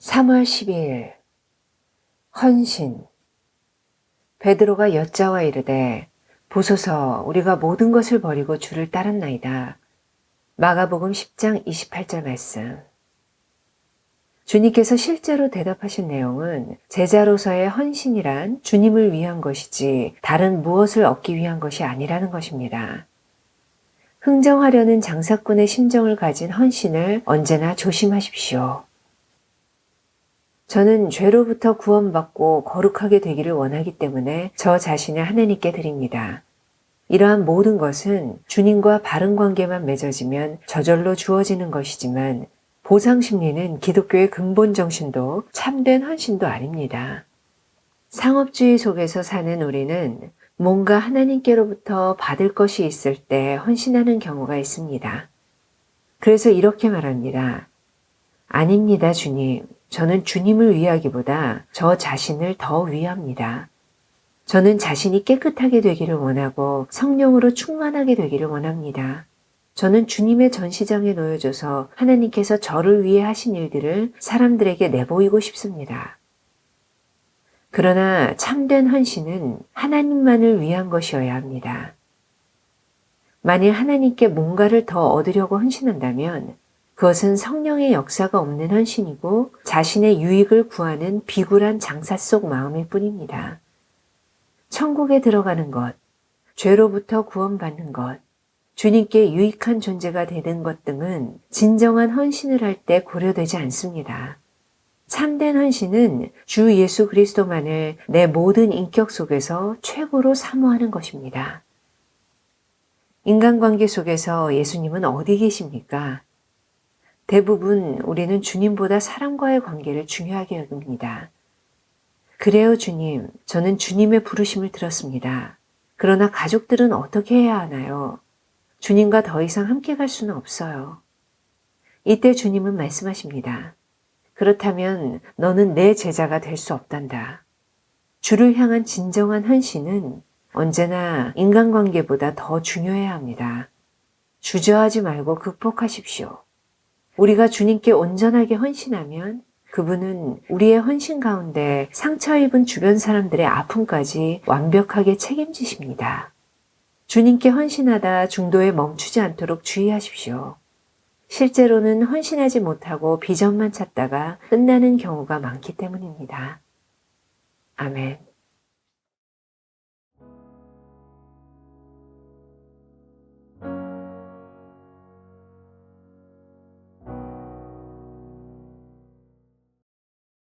3월 12일 헌신 베드로가 여자와 이르되 보소서 우리가 모든 것을 버리고 주를 따랐나이다. 마가복음 10장 28절 말씀 주님께서 실제로 대답하신 내용은 제자로서의 헌신이란 주님을 위한 것이지 다른 무엇을 얻기 위한 것이 아니라는 것입니다. 흥정하려는 장사꾼의 심정을 가진 헌신을 언제나 조심하십시오. 저는 죄로부터 구원받고 거룩하게 되기를 원하기 때문에 저 자신을 하나님께 드립니다. 이러한 모든 것은 주님과 바른 관계만 맺어지면 저절로 주어지는 것이지만 보상 심리는 기독교의 근본 정신도 참된 헌신도 아닙니다. 상업주의 속에서 사는 우리는 뭔가 하나님께로부터 받을 것이 있을 때 헌신하는 경우가 있습니다. 그래서 이렇게 말합니다. 아닙니다, 주님. 저는 주님을 위하기보다 저 자신을 더 위합니다. 저는 자신이 깨끗하게 되기를 원하고 성령으로 충만하게 되기를 원합니다. 저는 주님의 전시장에 놓여져서 하나님께서 저를 위해 하신 일들을 사람들에게 내보이고 싶습니다. 그러나 참된 헌신은 하나님만을 위한 것이어야 합니다. 만일 하나님께 뭔가를 더 얻으려고 헌신한다면 그것은 성령의 역사가 없는 헌신이고 자신의 유익을 구하는 비굴한 장사 속 마음일 뿐입니다. 천국에 들어가는 것, 죄로부터 구원받는 것, 주님께 유익한 존재가 되는 것 등은 진정한 헌신을 할 때 고려되지 않습니다. 참된 헌신은 주 예수 그리스도만을 내 모든 인격 속에서 최고로 사모하는 것입니다. 인간관계 속에서 예수님은 어디 계십니까? 대부분 우리는 주님보다 사람과의 관계를 중요하게 여깁니다. 그래요, 주님. 저는 주님의 부르심을 들었습니다. 그러나 가족들은 어떻게 해야 하나요? 주님과 더 이상 함께 갈 수는 없어요. 이때 주님은 말씀하십니다. 그렇다면 너는 내 제자가 될 수 없단다. 주를 향한 진정한 헌신은 언제나 인간관계보다 더 중요해야 합니다. 주저하지 말고 극복하십시오. 우리가 주님께 온전하게 헌신하면 그분은 우리의 헌신 가운데 상처 입은 주변 사람들의 아픔까지 완벽하게 책임지십니다. 주님께 헌신하다 중도에 멈추지 않도록 주의하십시오. 실제로는 헌신하지 못하고 비전만 찾다가 끝나는 경우가 많기 때문입니다. 아멘.